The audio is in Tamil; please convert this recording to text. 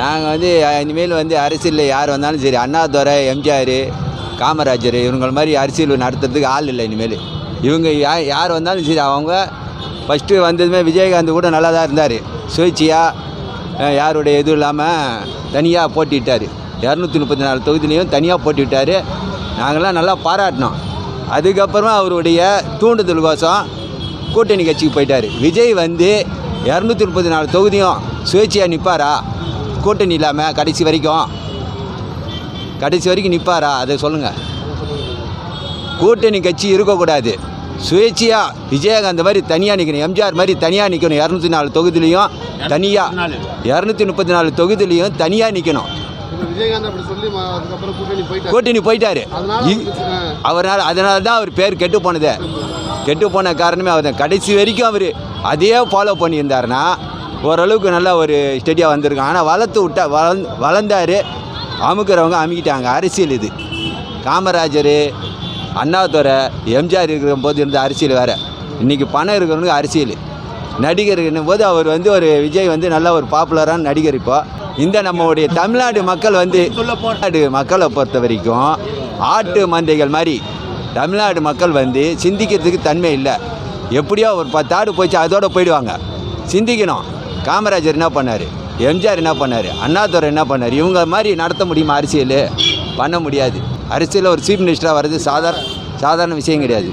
நாங்கள் வந்து இனிமேல் வந்து அரசியலில் யார் வந்தாலும் சரி அண்ணாதுரை எம்ஜிஆர் காமராஜர் இவங்கள மாதிரி அரசியல் நடத்துறதுக்கு ஆள் இல்லை இனிமேல். இவங்க யா யார் வந்தாலும் சரி அவங்க ஃபஸ்ட்டு வந்ததுமே விஜயகாந்த் கூட நல்லா தான் இருந்தார். சுயேட்சையாக யாருடைய இதுவும் இல்லாமல் தனியாக போட்டிட்டார். இரநூத்தி முப்பத்தி நாலு தொகுதியிலையும் தனியாக போட்டிவிட்டார் நாங்கள்லாம் நல்லா பாராட்டினோம். அதுக்கப்புறமா அவருடைய தூண்டுதல் கோசம் கூட்டணி கட்சிக்கு போயிட்டார். விஜய் வந்து இரநூத்தி முப்பத்தி நாலு தொகுதியும் சுயேட்சையாக நிற்பாரா கூட்டணி இல்லாமல் கடைசி வரைக்கும். கடைசி வரைக்கும் நிற்பாரா அதை சொல்லுங்கள் கூட்டணி கட்சி இருக்கக்கூடாது. சுயேட்சையாக விஜயகாந்த் மாதிரி தனியாக நிற்கணும் எம்ஜிஆர் மாதிரி தனியாக நிற்கணும் இரநூத்தி நாலு தொகுதியிலையும் தனியாக இரநூத்தி முப்பத்தி நாலு தொகுதியிலையும் தனியாக நிற்கணும் கூட்டணி போயிட்டாரு. அவரால் அதனால தான் அவர் பேர் கெட்டு போனது. கெட்டு போன காரணமே அவர் தான் கடைசி வரைக்கும் அவர் அதையே ஃபாலோ பண்ணியிருந்தாருன்னா ஓரளவுக்கு நல்ல ஒரு ஸ்டெடியாக வந்திருக்கான் ஆனால் வளர்த்து விட்டா வளர்ந் வளர்ந்தார். அமுக்கிறவங்க அமுக்கிட்டாங்க. அரசியல் இது. காமராஜர் அண்ணாதுரை எம்ஜிஆர் இருக்கிற போது இருந்த அரசியல் வேறு. இன்றைக்கி பணம் இருக்கிறவனுக்கு அரசியல். நடிகர் போது அவர் வந்து ஒரு விஜய் வந்து நல்ல ஒரு பாப்புலரான நடிகர் இப்போ. இந்த நம்மளுடைய தமிழ்நாடு மக்கள் வந்து தமிழ்நாடு மக்களை பொறுத்த வரைக்கும் ஆட்டு மந்தைகள் மாதிரி தமிழ்நாடு மக்கள் வந்து சிந்திக்கிறதுக்கு தன்மை இல்லை. எப்படியோ ஒரு பத்து ஆடு போச்சு அதோடு போயிடுவாங்க. சிந்திக்கணும். காமராஜர் என்ன பண்ணார்? எம்ஜிஆர் என்ன பண்ணார்? அண்ணாதுரை என்ன பண்ணார்? இவங்க மாதிரி நடத்த முடியுமா அரசியல்? பண்ண முடியாது. அரசியலில் ஒரு சீஃப் மினிஸ்டராக வர்றது சாதாரண சாதாரண விஷயம் கிடையாது.